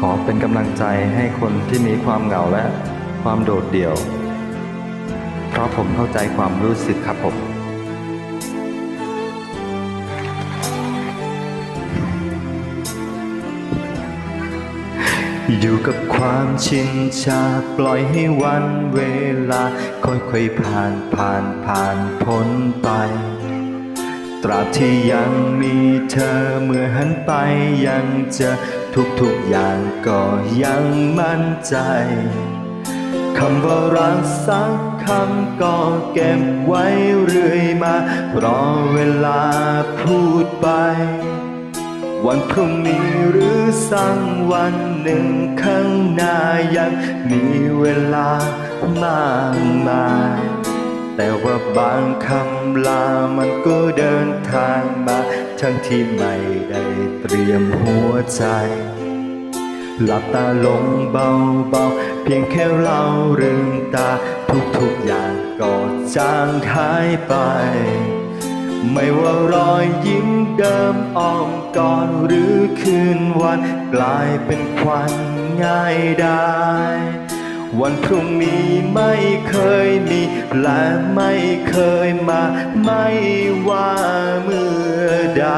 ขอเป็นกำลังใจให้คนที่มีความเหงาและความโดดเดี่ยว เพราะผมเข้าใจความรู้สึกครับผม อยู่กับความชินชาปล่อยให้วันเวลา ค่อยๆผ่านผ่านผ่านพ้นไป ตราบที่ยังมีเธอเมื่อหันไปยังเจอทุกๆอย่างก็ยังมั่นใจคำว่ารักสักคำก็เก็บไว้เรื่อยมา รอเวลาพูดไป วันพรุ่งนี้หรือสักวันหนึ่งข้างหน้ายังมีเวลามากมาย แต่ว่าบางคำลามันก็เดินทางมา ทั้งที่ไม่ได้เตรียมหัวใจ หลับตาลงเบาๆ เพียงแค่เราลืมตา ทุกๆอย่างก็จางหายไป ไม่ว่ารอยยิ้มเดิมอ้อมก่อนหรือคืนวัน กลายเป็นควันง่ายได้ วันพรุ่งนี้ไม่เคยมี และไม่เคยมา ไม่ว่าเมื่อใด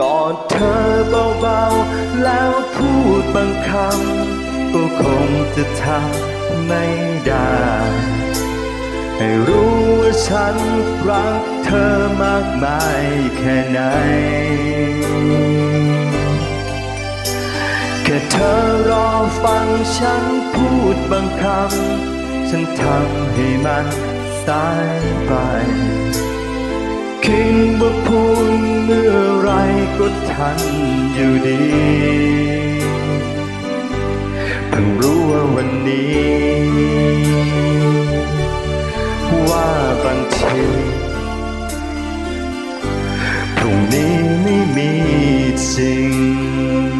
กอดเธอเบาๆ แล้วพูดบางคำ ก็คงจะทำไม่ได้ ให้รู้ว่าฉันรักเธอมากมายแค่ไหน ฟังฉันพูดบางคำ ฉันทำให้มันสายไปคิดว่าพูดเมื่อไรก็ทันอยู่ดีเพิ่งรู้ว่าวันนี้ ว่าบางทีพรุ่งนี้ไม่มีจริง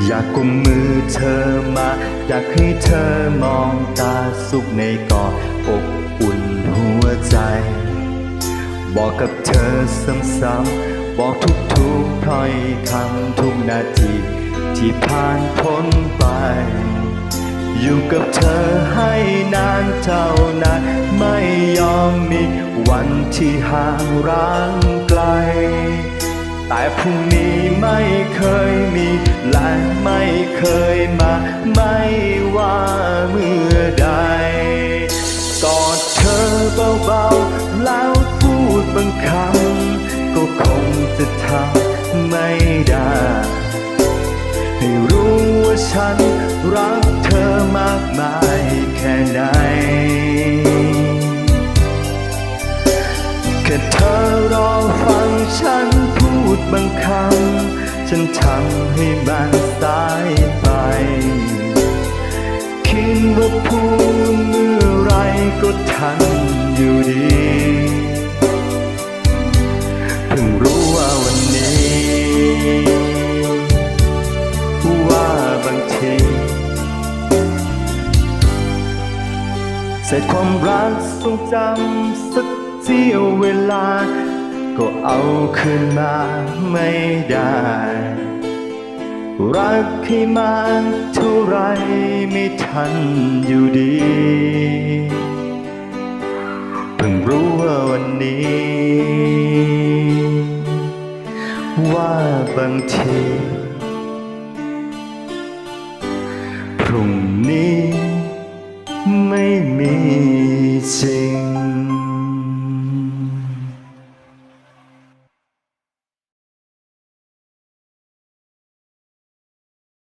อยากกุมมือเธอมา อยากให้เธอมองตาสุขในกอดอบอุ่นหัวใจ บอกกับเธอซ้ำๆบอกทุกๆถ้อยคำทุกนาทีที่ผ่านพ้นไป อยู่กับเธอให้นานเท่านานไม่ยอมมีวันที่ห่างร้างไกล แต่พรุ่งนี้ไม่เคยมี ไม่เคยมา ไม่ว่าเมื่อใด กอดเธอเบาๆ แล้วพูดบางคำ ก็คงจะทำไม่ได้ ให้รู้ว่าฉันรักเธอมากมายแค่ไหนแค่เธอรอฟังฉันพูดบางคำ ฉันทำให้มันสายไป คิดว่าพูดเมื่อไรก็ทันอยู่ดีเพิ่งรู้ว่าวันนี้ ว่าบางทีเศษความรักทรงจำสักเสี้ยวเวลา ก็เอาคืนมาไม่ได้ รักให้มาเท่าไรไม่ทันอยู่ดี เพิ่งรู้ว่าวันนี้ ว่าบางที